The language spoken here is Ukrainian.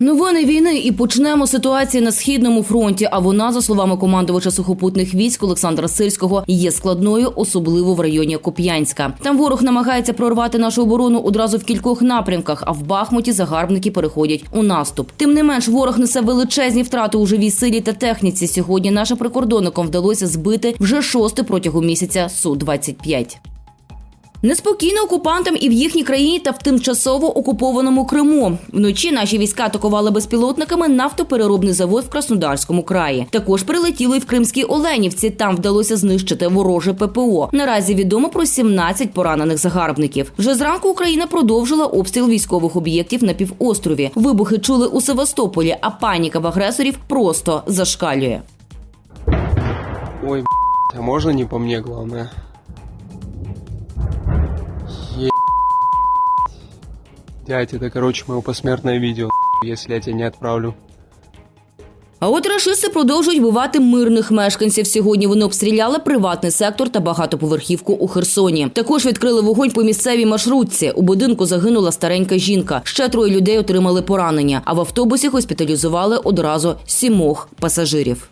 Новини війни і почнемо ситуації на східному фронті. А вона, за словами командувача сухопутних військ Олександра Сирського, є складною, особливо в районі Куп'янська. Там ворог намагається прорвати нашу оборону одразу в кількох напрямках. А в Бахмуті загарбники переходять у наступ. Тим не менш, ворог несе величезні втрати у живій силі та техніці. Сьогодні нашим прикордонникам вдалося збити вже шосте протягом місяця су 25 Неспокійно окупантам і в їхній країні та в тимчасово окупованому Криму. Вночі наші війська атакували безпілотниками нафтопереробний завод в Краснодарському краї. Також прилетіли в Кримській Оленівці. Там вдалося знищити вороже ППО. Наразі відомо про 17 поранених загарбників. Вже зранку Україна продовжила обстріл військових об'єктів на півострові. Вибухи чули у Севастополі, а паніка в агресорів просто зашкалює. Ой, б***ь, а можно не по мне, главное? Дядь, это, короче, мое посмертное видео, если я тебя не отправлю. А от рашисти продовжують бувати мирних мешканців. Сьогодні вони обстріляли приватний сектор та багатоповерхівку у Херсоні. Також відкрили вогонь по місцевій маршрутці. У будинку загинула старенька жінка. Ще троє людей отримали поранення. А в автобусі госпіталізували одразу сімох пасажирів.